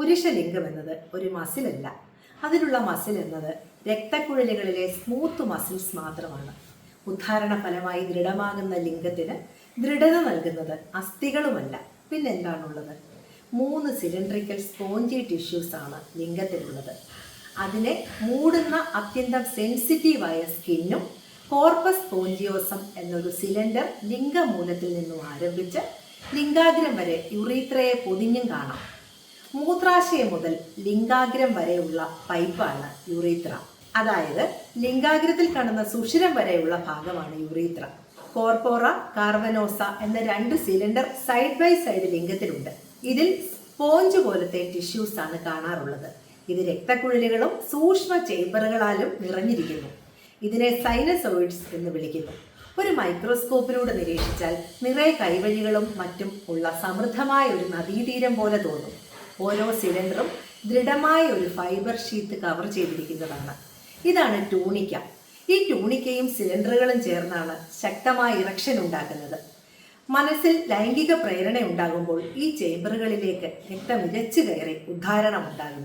പുരുഷലിംഗം എന്നത് ഒരു മസിലല്ല. അതിലുള്ള മസിൽ എന്നത് രക്തക്കുഴലുകളിലെ സ്മൂത്ത് മസിൽസ് മാത്രമാണ്. ഉദ്ധാരണ ഫലമായി ദൃഢമാകുന്ന ലിംഗത്തിന് ദൃഢത നൽകുന്നത് അസ്ഥികളുമല്ല. പിന്നെന്താണുള്ളത്? മൂന്ന് സിലിണ്ട്രിക്കൽ സ്പോഞ്ചി ടിഷ്യൂസ് ആണ് ലിംഗത്തിലുള്ളത്. അതിനെ മൂടുന്ന അത്യന്തം സെൻസിറ്റീവായ സ്കിന്നും കോർപ്പസ് സ്പോഞ്ചിയോസം എന്നൊരു സിലിണ്ടർ ലിംഗമൂലത്തിൽ നിന്നും ആരംഭിച്ച് ലിംഗാഗ്രം വരെ യുറീത്രയെ പൊതിഞ്ഞും കാണാം. മൂത്രാശയം മുതൽ ലിംഗാഗ്രം വരെയുള്ള പൈപ്പാണ് യുറീത്ര. അതായത് ലിംഗാഗ്രത്തിൽ കാണുന്ന സുഷിരം വരെയുള്ള ഭാഗമാണ് യുറീത്ര. കോർപോറ കാർവനോസ എന്ന രണ്ട് സിലിണ്ടർ സൈഡ് ബൈ സൈഡ് ലിംഗത്തിലുണ്ട്. ഇതിൽ സ്പോഞ്ച് പോലത്തെ ടിഷ്യൂസ് ആണ് കാണാറുള്ളത്. ഇത് രക്തക്കുഴലുകളും സൂക്ഷ്മ ചേമ്പറുകളാലും നിറഞ്ഞിരിക്കുന്നു. ഇതിനെ സൈനസോയിഡ്സ് എന്ന് വിളിക്കുന്നു. ഒരു മൈക്രോസ്കോപ്പിലൂടെ നിരീക്ഷിച്ചാൽ നിറയെ കൈവഴികളും മറ്റും ഉള്ള സമൃദ്ധമായ ഒരു നദീതീരം പോലെ തോന്നും. ഓരോ സിലിണ്ടറും ദൃഢമായ ഒരു ഫൈബർ ഷീറ്റ് കവർ ചെയ്തിരിക്കുന്നതാണ്. ഇതാണ് ടൂണിക്ക. ഈ ടൂണിക്കയും സിലിണ്ടറുകളും ചേർന്നാണ് ശക്തമായ ഇറക്ഷൻ ഉണ്ടാക്കുന്നത് മനസ്സിൽ ലൈംഗിക പ്രേരണ ഉണ്ടാകുമ്പോൾ ഈ ചേമ്പറുകളിലേക്ക് രക്തം ഇരച്ചു കയറി ഉദ്ധാരണം ഉണ്ടാകുന്നു